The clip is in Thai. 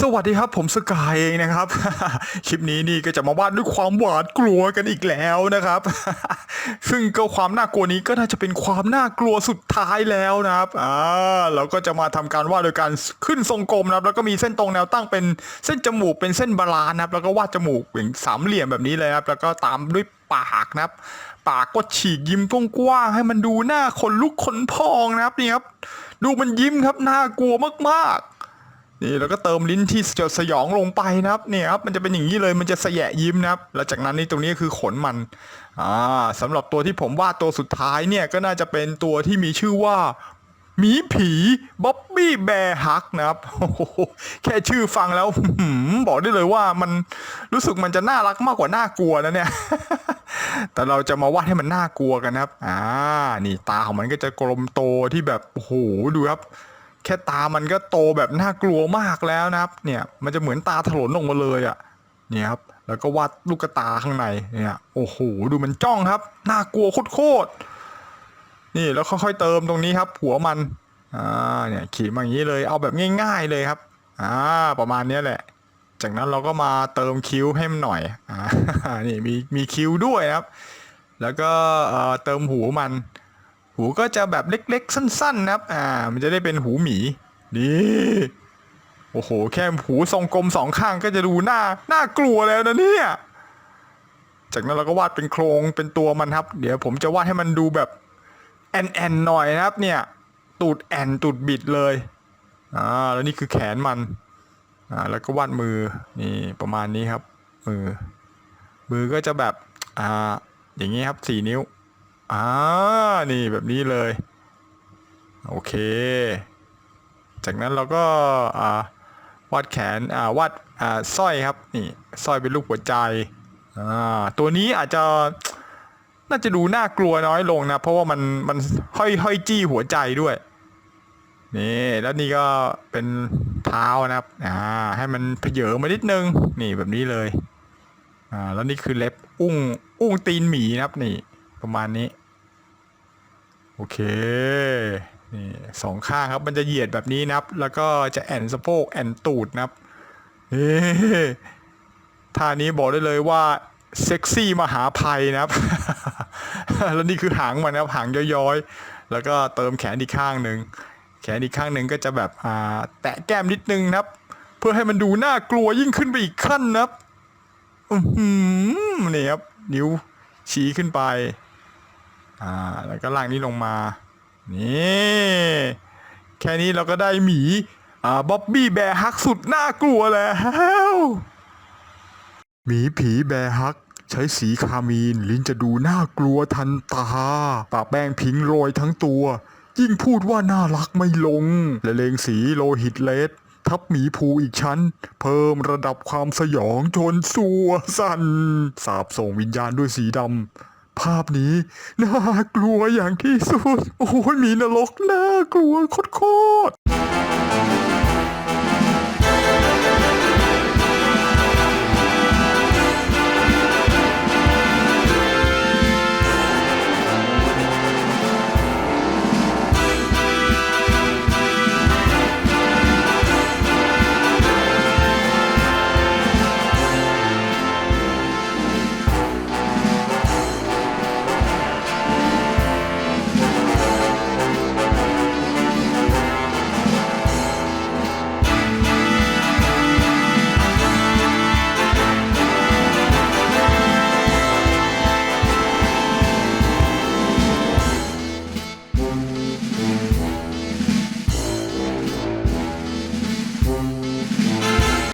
สวัสดีครับผมสกายเองนะครับ คลิปนี้นี่ก็จะมาวาดด้วยความหวาดกลัวกันอีกแล้วนะครับ ซึ่งก็ความน่ากลัวนี้ก็น่าจะเป็นความน่ากลัวสุดท้ายแล้วนะครับอ่าเราก็จะมาทำการวาดโดยการขึ้นทรงกลมนะครับแล้วก็มีเส้นตรงแนวตั้งเป็นเส้นจมูกเป็นเส้นบาลานนะครับแล้วก็วาดจมูกเป็นสามเหลี่ยมแบบนี้เลยครับแล้วก็ตามด้วยปากนะครับ ปากก็ฉีกยิ้มกว้างๆให้มันดูหน้าขนลุกขนพองนะครับนี่ครับดูมันยิ้มครับน่ากลัวมากๆ นี่แล้วก็เติมลิ้นที่สยดสยองลงไปนะครับเนี่ยครับมันจะเป็นอย่างนี้เลยมันจะแสยะยิ้มนะครับแล้วจากนั้นนี่ตรงนี้คือขนมันอ่าสำหรับตัวที่ผมวาดตัวสุดท้ายเนี่ยก็น่าจะเป็นตัวที่มีชื่อว่าหมีผีบ๊อบบี้แบร์ฮักนะครับโอ้โหแค่ชื่อฟังแล้วบอกได้เลยว่ามันรู้สึกมันจะน่ารักมากกว่าน่ากลัวนะเนี่ย แต่เราจะมาวาดให้มันน่ากลัวกันนะครับ อ่า นี่ตาของมันก็จะกลมโตที่แบบโอ้โหดูครับ แค่ตามันก็โตแบบน่ากลัวมากแล้วนะครับ เนี่ยมันจะเหมือนตาถลนออกมาเลยอะ่ะเนี่ยครับแล้วก็วาดลูกตาข้างในเนี่ยโอ้โหดูมันจ้องครับน่ากลัวโคตรนี่แล้วค่อยๆเติมตรงนี้ครับ หัวมันอ่าเนี่ยขีดมาอย่างนี้เลยเอาแบบง่าย ๆเลยครับอ่าประมาณนี้แหละ จากนั้นเราก็มาเติมคิ้วให้มันหน่อยอ่านี่มีมีคิ้วด้วยครับ แล้วก็เอ่อเติมหูมัน หูก็จะแบบเล็กๆ สั้นๆนะครับ อ่า มันจะได้เป็นหูหมีนี่โอ้โห แค่หูทรงกลมสองข้างก็จะดูหน่าน่ากลัวแล้วนะเนี่ย จากนั้นเราก็วาดเป็นโครงเป็นตัวมันครับ เดี๋ยวผมจะวาดให้มันดูแบบแอนแอนหน่อยนะครับ เนี่ย ตูดแอนตูดบิดเลย อ่า แล้วนี่คือแขนมัน อ่า แล้วก็วาดมือ นี่ประมาณนี้ครับ มือ มือก็จะแบบ อ่า อย่างนี้ครับสี่นิ้ว อ่า นี่แบบนี้เลย โอเค จากนั้นเราก็อ่าวาดแขนอ่าวาดอ่าสร้อยครับ นี่สร้อยเป็นรูปหัวใจอ่าตัวนี้อาจจะน่าจะดูน่ากลัวน้อยลงนะ เพราะว่ามันมันห้อยห้อยจี้หัวใจด้วยนี่แล้วนี่ก็เป็นเท้านะครับอ่าให้มันเพเยอมานิดนึง นี่แบบนี้เลยอ่าแล้วนี่คือเล็บอุ้งอุ้งตีนหมีนะครับนี่ ประมาณนี้ โอเค นี่สองข้างครับ มันจะเหยียดแบบนี้นะครับ แล้วก็จะแอนสะโพกแอนตูดนะครับเฮ้ท่านี้บอกได้เลยว่าเซ็กซี่มหาภัยนะครับ แล้วนี่คือหางมันนะครับหางย้อยๆ แล้วก็เติมแขนอีกข้างหนึ่ง แขนอีกข้างหนึ่งก็จะแบบอ่าแตะแก้มนิดนึงนะครับ เพื่อให้มันดูน่ากลัวยิ่งขึ้นไปอีกขั้นนะครับ อือหือนี่ครับ นิ้วชี้ขึ้นไป อ่า แล้วก็ล่างนี้ลงมา นี่ แค่นี้เราก็ได้หมี อ่า บ๊อบบี้แบร์ฮักสุดน่ากลัวแล้ว หมีผีแบร์ฮัก ใช้สีคามีน ลิ้นจะดูน่ากลัวทันตา ปากแป้งพิงโรยทั้งตัว ยิ่งพูดว่าน่ารักไม่ลง และเลงสีโลหิตเลสทับหมีภูอีกชั้น เพิ่มระดับความสยองจนสัวสันสาบส่งวิญญาณด้วยสีดำ ภาพนี้น่ากลัวอย่างที่สุด โอ้ยมีนรกน่ากลัวโคตร